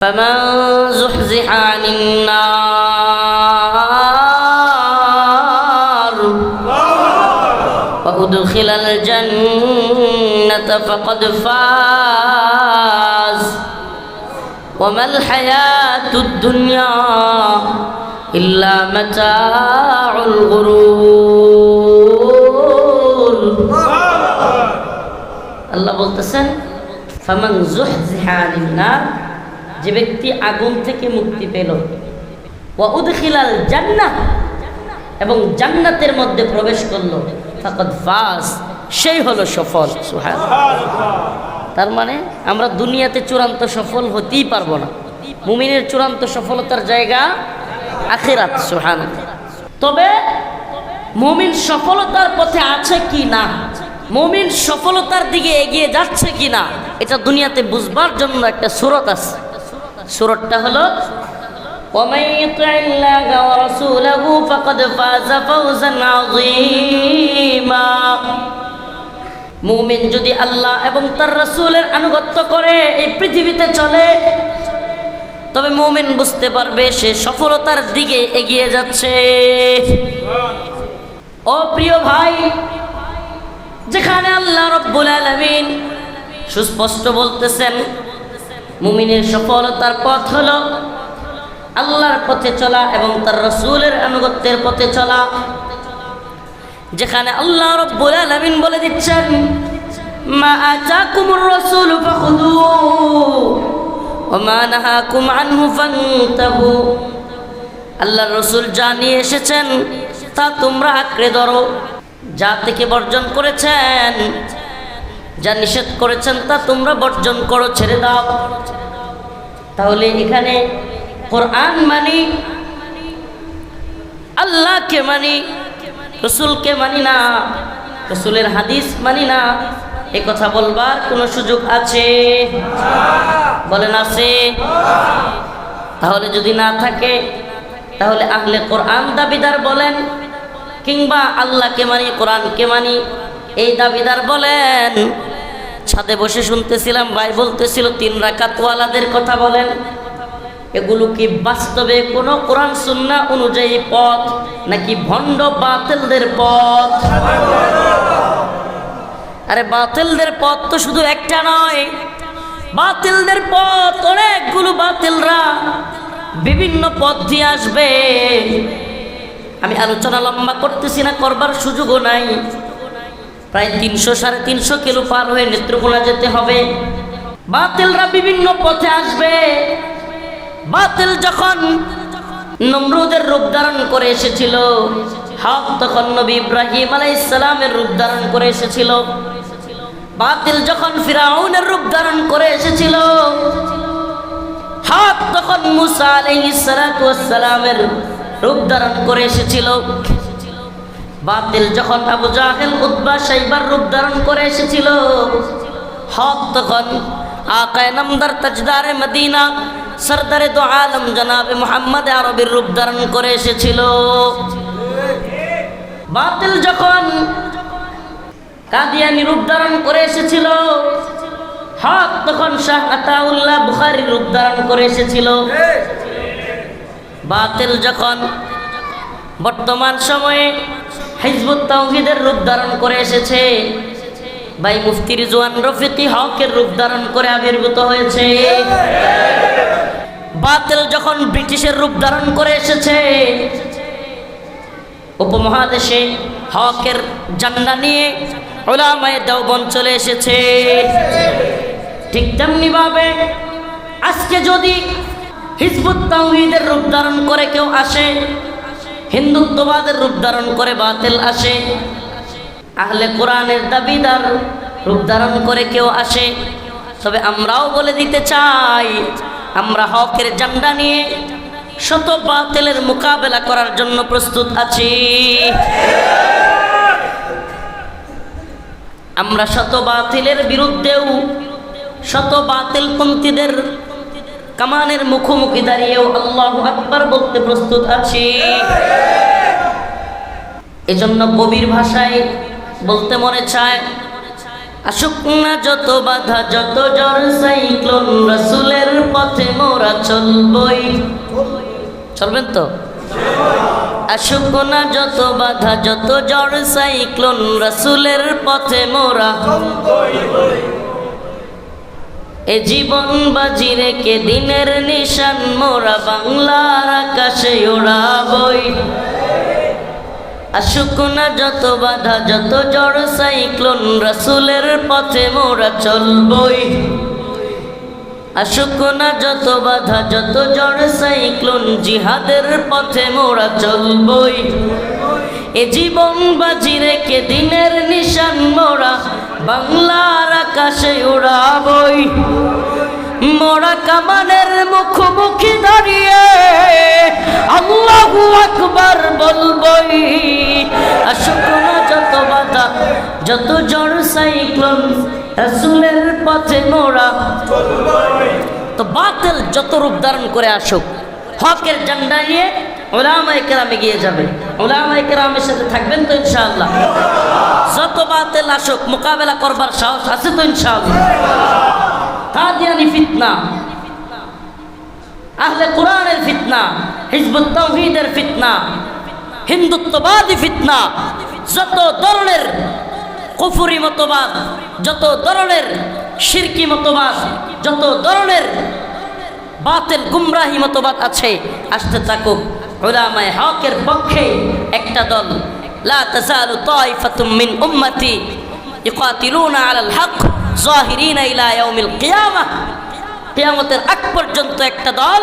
فمن زحزح عن النار وأدخل الجنة فقد فاز. وما الحياة الدنيا إلا متاع الغرور. الله بلتسن فمن زحزح عن النار যে ব্যক্তি আগুন থেকে মুক্তি পেল। ওয়া উদখিলাল জান্নাহ। এবং জান্নাতের মধ্যে প্রবেশ করল। ফাকাদ ফাজ। সেই হলো সফল। সুহান তার মানে আমরা দুনিয়াতে চূড়ান্ত সফল হতেই পারব না। মুমিনের চূড়ান্ত সফলতার জায়গা আখিরাত সুহান তবে মুমিন সফলতার পথে আছে কি না? মুমিন সফলতার দিকে এগিয়ে যাচ্ছে কি না? এটা দুনিয়াতে বুঝবার জন্য একটা সুরত আছে। সুরতটা হলো ومن يطع الله ورسوله فقد فاز فوزا عظيما মুমিন যদি আল্লাহ এবং তার রাসূলের আনুগত্য করে এই পৃথিবীতে চলে তবে মুমিন বুঝতে পারবে সে সফলতার দিকে এগিয়ে যাচ্ছে ও প্রিয় ভাই যেখানে আল্লাহ রব্বুল আলামিন সুস্পষ্ট বলতেছেন মুমিনের সফলতার পথ হলো আল্লাহর পথে চলা এবং তার রসুলের আনুগত্যের পথে চলা, যেখানে আল্লাহ রব্বুল আলামিন বলে দিচ্ছেন, মা আতাকুমুর রাসূলু ফাখুযুহু ওয়া মা নাহাকুম আনহু ফান্তাহু। আল্লাহর রসুল যা নিয়ে এসেছেন, তা তোমরা আঁকড়ে ধরো। যা থেকে বর্জন করেছেন যা নিষেধ করেছেন তা তোমরা বর্জন করো, ছেড়ে দাও। তাহলে এখানে কোরআন মানি, আল্লাহকে মানি, রসুলকে মানি না, রসুলের হাদিস মানি না। এ কথা বলবার কোনো সুযোগ আছে? বলেন আছে। তাহলে যদি না থাকে, তাহলে আহলে কোরআন দাবিদার বলেন, কিংবা আল্লাহকে মানি, কোরআনকে মানি, এই দাবিদার বলেন ছাদে বসে শুনতেছিলাম, ভাই বলতেছিল, তিন রাকাতওয়ালাদের কথা বলেন। এগুলো কি বাস্তবে কোনো কোরআন সুন্না অনুযায়ী পথ, নাকি ভণ্ড বাতিলদের পথ? আরে বাতিলদের পথ তো শুধু একটা নয়। বাতিলদের পথ, অনেকগুলো বাতিলরা বিভিন্ন পথ দিয়ে আসবে। আমি আলোচনা লম্বা করতেছি না, করবার সুযোগও নাই। প্রায় তিনশো সাড়ে তিনশো কিলো পার হয়ে নেত্রকোনা যেতে হবে। বাতিলরা বিভিন্ন পথে আসবে। বাতিল যখন নমরুদের রূপ ধারণ করে এসেছিল, হক তখন নবী ইব্রাহিম আলাই ইসলামের রূপ ধারণ করে এসেছিল। বাতিল যখন ফিরাউনের রূপ ধারণ করে এসেছিল, হক তখন মুসা আলাই আলাইসালামের রূপ ধারণ করে এসেছিল। বাতিল যখন আবু জাহেল উদ্বা সাইবার রূপ ধারণ করে এসেছিল, হক তখন আকায় নামদার তাজদারে মদিনা, সরদারে দো আলম জনাবে মোহাম্মদ আরবির রূপ ধারণ করে এসেছিল। বাতিল যখন কাদিয়ানি রূপ ধারণ করে এসেছিল, হক তখন শাহ আতাউল্লাহ বুখারী রূপ ধারণ করে এসেছিল। বাতিল যখন বর্তমান সময়ে হিজবুত তাওহিদের রূপ ধারণ করে এসেছে। ভাই মুফতি রিজওয়ান রফিকি হকের রূপ ধারণ করে আবির্ভূত হয়েছে। বাতিল যখন ব্রিটিশের রূপ ধারণ করে এসেছে, উপমহাদেশে হকের জান্ডা নিয়ে ওলামায়ে দেওবন চলে এসেছে। ঠিক তেমনি ভাবে আজকে যদি হিজবুত তাওহিদের রূপ ধারণ করে কেউ আসে হিন্দুত্ববাদের রূপ ধারণ করে বাতিল আসে। আহলে কোরআনের দাবিদার রূপ ধারণ করে কেউ আসে। তবে আমরাও বলে দিতে চাই, আমরা হকের জান্ডা নিয়ে শত বাতিলের মোকাবেলা করার জন্য প্রস্তুত আছি। আমরা শত বাতিলের বিরুদ্ধেও শত বাতিল পন্থীদের কামানের মুখোমুখি দাঁড়িয়েও আল্লাহ আকবার বলতে প্রস্তুত আছি। এজন্য কবির ভাষায় বলতে মনে চায়, আসুক না যত বাধা, যত জ্বর, সাইক্লোন রসুলের পথে মোরা চলবই। চলবেন তো? আসুক না যত বাধা, যত জ্বর, সাইক্লোন রসুলের পথে মোরা এ জীবন বাজি রেখে দিনের নিশান, মোরা বাংলার আকাশে ওড়াবই। আসুক না যত বাধা, যত জ্বর, সাইক্লোন রসুলের পথে মোরা চলবই। আসুক না যত বাধা, যত জ্বর, সাইক্লোন জিহাদের পথে মোরা চলবই। এ জীবন বাজি রেখে দিনের নিশান, মোরা বাংলার আকাশে উড়াবই। মোরা কামানের মুখোমুখি দাঁড়িয়ে আল্লাহু আকবার বলবই। আসুক যত বাধা, যত জ্বর, সাইক্লোন, রাসূলের পথে মোরা। তো বাতিল যত রূপ ধারণ করে আসুক, হকের ঝান্ডা নিয়ে ওলামায়ে কেরামে গিয়ে যাবে। ওলামায়ে কেরামের সাথে থাকবেন তো ইনশাআল্লাহ। যত বাতিল আসুক, মোকাবেলা করবার সাহস আছে তো ইনশাআল্লাহ। কাদিয়ানি ফিতনা। আহলে কোরআনের ফিতনা, হিজবুত তাওহীদের ফিতনা, হিন্দুত্ববাদী ফিতনা, যত ধরনের কুফুরি মতবাদ, যত ধরনের শিরকি মতবাদ, যত ধরনের বাতিল গুমরাহি মতবাদ আছে, আসতে থাকুক। উলামায়ে হকের পক্ষে একটা দল, লা তাজালু তাইফাতুম মিন উম্মতি ইকাতিলুনা আলাল হক জাহিরিনা ইলা ইয়াউমিল কিয়ামাহ কিয়ামতের আগ পর্যন্ত একটা দল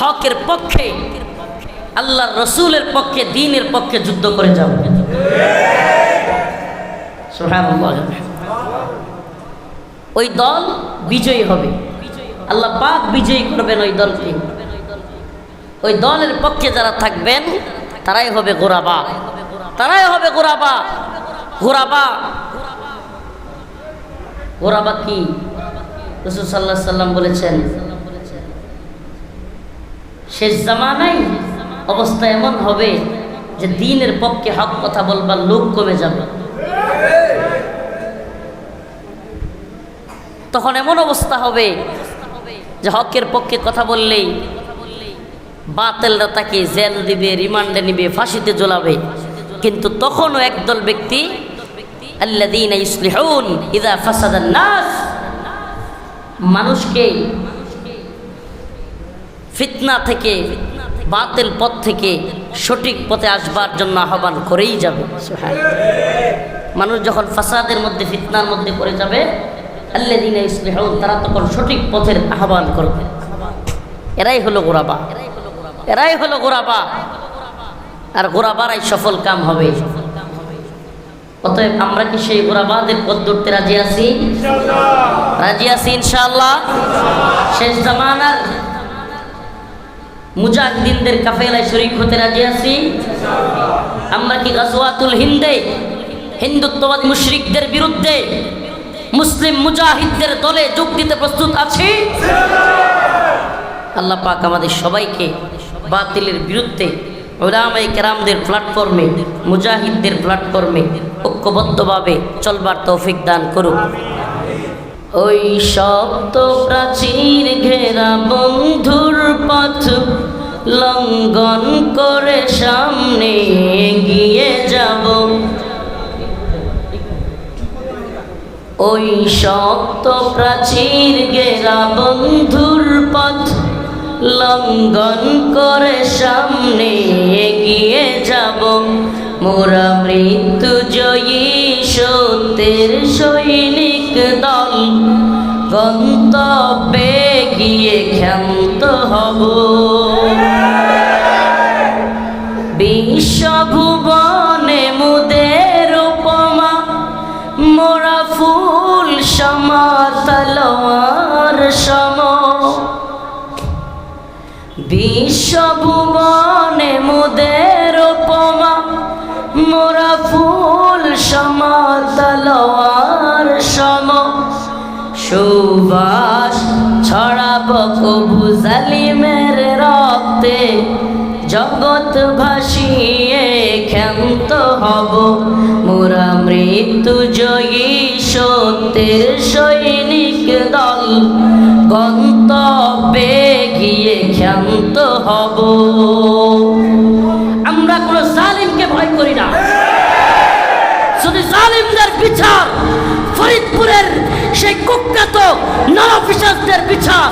হকের পক্ষে, আল্লাহর রসুলের পক্ষে দ্বীনের পক্ষে যুদ্ধ করে যাবে ওই দল বিজয়ী হবে। আল্লাহ পাক বিজয়ী করবেন ওই দলকে। ওই দলের পক্ষে যারা থাকবেন, তারাই হবে গোরাবা। তারাই হবে গোরাবা। গোরাবা। গোরাবা কি? রসুল সাল্লাহ সাল্লাম বলেছেন, শেষ জামানাই অবস্থা এমন হবে যে দিনের পক্ষে হক কথা বলবার লোক কমে যাবে। তখন এমন অবস্থা হবে যে হকের পক্ষে কথা বললেই বাতেলরা তাকে জেল দিবে, রিমান্ডে নিবে, ফাঁসিতে জ্বলাবে। কিন্তু তখনও একদল ব্যক্তি মানুষকে ফিতনা থেকে, বাতিল পথ থেকে সঠিক পথে আসবার জন্য আহ্বান করেই যাবে। মানুষ যখন ফাসাদের মধ্যে, ফিতনার মধ্যে পড়ে যাবে আল্লাদিন ইসলিহুন তারা তখন সঠিক পথের আহ্বান করবে। এরাই হলো গোরাবা। এরাই হলো গোরাবা। আর গোরাবারাই সফল কাম হবে। অতএব আমরা কি সেই গোরাবাদের পথ ধরতে রাজি আছি? রাজি আছি ইনশাআল্লাহ। শেষ জামানার মুজাহিদিনদের কাফেলায় শরীক হতে রাজি আছি। আমরা কি গাজওয়াতুল হিন্দে, হিন্দুত্ববাদ মুশরিকদের বিরুদ্ধে মুসলিম মুজাহিদদের দলে যোগ দিতে প্রস্তুত আছি? আল্লাহ পাক আমাদের সবাইকে বাতিলের বিরুদ্ধে ওলামাই কেরামদের প্ল্যাটফর্মে মুজাহিদদের প্ল্যাটফর্মে ঐক্যবদ্ধভাবে চলবার তৌফিক দান করুক। ওই শব্দ প্রাচীর ঘেরা বন্ধুর পথ, লঙ্ঘন করে সামনে এগিয়ে যাব। ওই শক্ত প্রাচীর ঘেরা বন্ধুর লঙ্ঘন করে সামনে এগিয়ে যাব। মোরা মৃত্যু জয়ী সত্যের সৈনিক দল। গন্তব্যে গিয়ে ক্ষান্ত হব। বিশ্বভুবনে মুদের উপমা, মোরা ফুল সমাতলোয়ার সম বিশ্বভুবনে মুদের উপমা। মোরা ফুল সমাতলোয়ার সম। সুবাস ছড়াব কবু জালিমের রক্তে। জগৎ ভাসিয়ে ক্ষান্ত হব। মোরা মৃত্যু জয়ী সত্যের সৈনিক দল। গন্তব্যে ক্ষান্ত হব। আমরা কোনো জালিমকে ভয় করি না। শুধু জালিমদের বিচার, ফরিদপুরের সেই কুখ্যাত নন অফিসারদের বিচার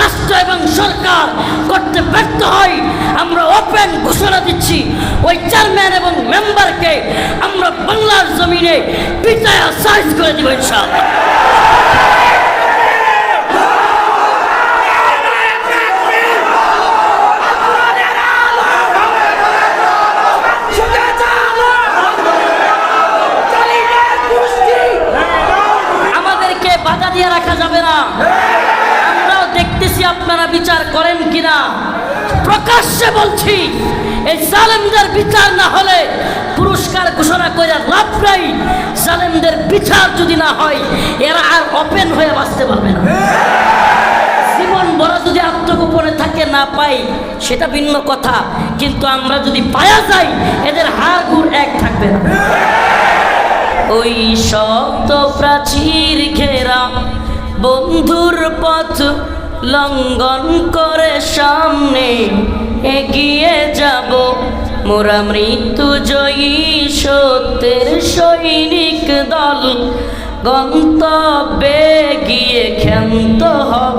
রাষ্ট্র এবং সরকার করতে ব্যর্থ হয়, আমরা ওপেন ঘোষণা দিচ্ছি, ওই চেয়ারম্যান এবং মেম্বারকে আমরা বাংলার জমিনে পিটায়া সাইজ করে দিব ইনশাআল্লাহ। রাখা যাবে না আমরাও দেখতেছি আপনারা বিচার করেন কিনা। প্রকাশ্যে বলছি, এই জালেমদের বিচার না হলে পুরস্কার ঘোষণা করে লাভ নাই। জালেমদের বিচার যদি না হয়, এরা আর ওপেন হয়ে বাঁচতে পারবে না। জীবন বড় যদি আত্মগোপনে থাকে না পাই, সেটা ভিন্ন কথা। কিন্তু আমরা যদি পায়া যাই, এদের হাড় গুড় এক থাকবে না। ওই শব্দ প্রাচীর ঘেরা বন্ধুর পথ লঙ্ঘন করে সামনে এগিয়ে যাব। মোরা মৃত্যু জয়ী সত্যের সৈনিক দল, গন্তব্যে গিয়ে ক্ষান্ত হব।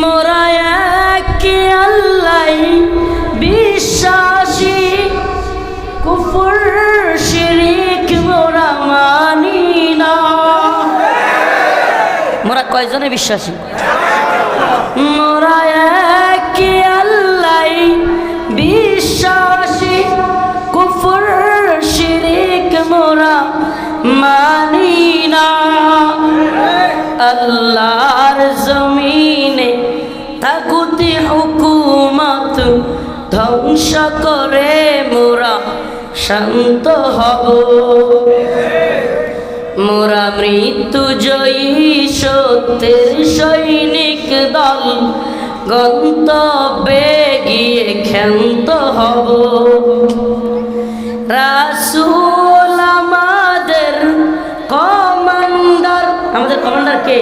মোরা এক আল্লাহ বিশ্বাসী, কুফর কয়জনে বিশ্বাসী? বিশ্বাসী আল্লাহর জমিনে তাগুতি হুকুমত ধ্বংস করে মোরা শান্ত হব। মোরা মৃত্যু জয়ী সত্যের সৈনিক দল। গন্তব্যে গিয়ে ক্ষান্ত হব। রাসূল আমাদের কমান্ডার। আমাদের কমান্ডার কে?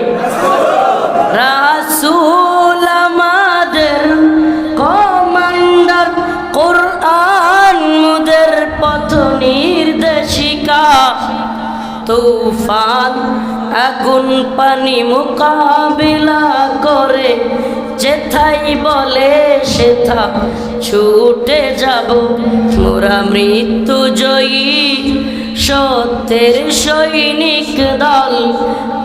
রাসূল আমাদের কমান্ডার। কোরআন তুফান আগুন পানি মোকাবিলা করে, যেথাই বলে সেথা ছুটে যাব। মোরা মৃত্যু জয়ী, সত্যের সৈনিক দল,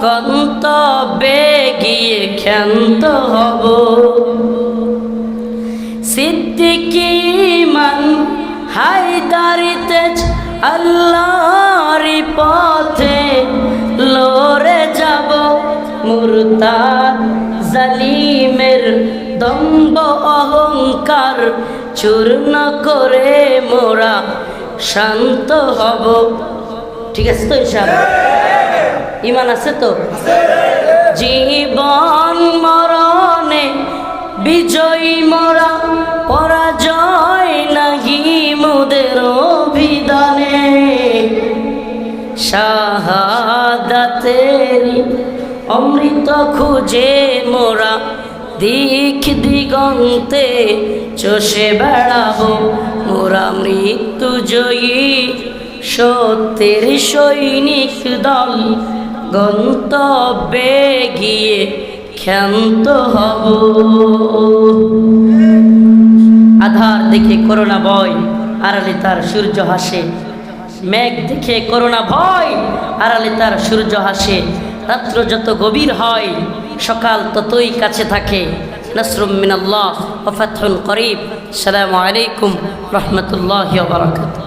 গন্তব্যে গিয়ে ক্ষান্ত হব। সিদ্দিকি মান হায়দারিতে আল্লাহর পথে লড়ে যাব মুরতা জালিমের দম্ব অহংকার চূর্ণ করে মোরা শান্ত হব। ঠিক আছে তো ইমান আছে তো? জীবন খুঁজে মোরা দিক দিগন্তে চষে বেড়াবো। মোরা মৃত্যু জয়ী সত্যের সৈনিক দল। গন্তব্যে গিয়ে ক্ষান্ত হব। আধার দেখে করোনা ভয়, আড়ালে তার সূর্য হাসে। মেঘ দেখে করোনা ভয়, আড়ালে তার সূর্য হাসে। রাত্র যত গভীর হয়, সকাল ততই কাছে থাকে। নসরুম মিনাল্লাহ ওফাথুল করিব সালামু আলাইকুম রহমতুল্লাহ বারাকাতুহ।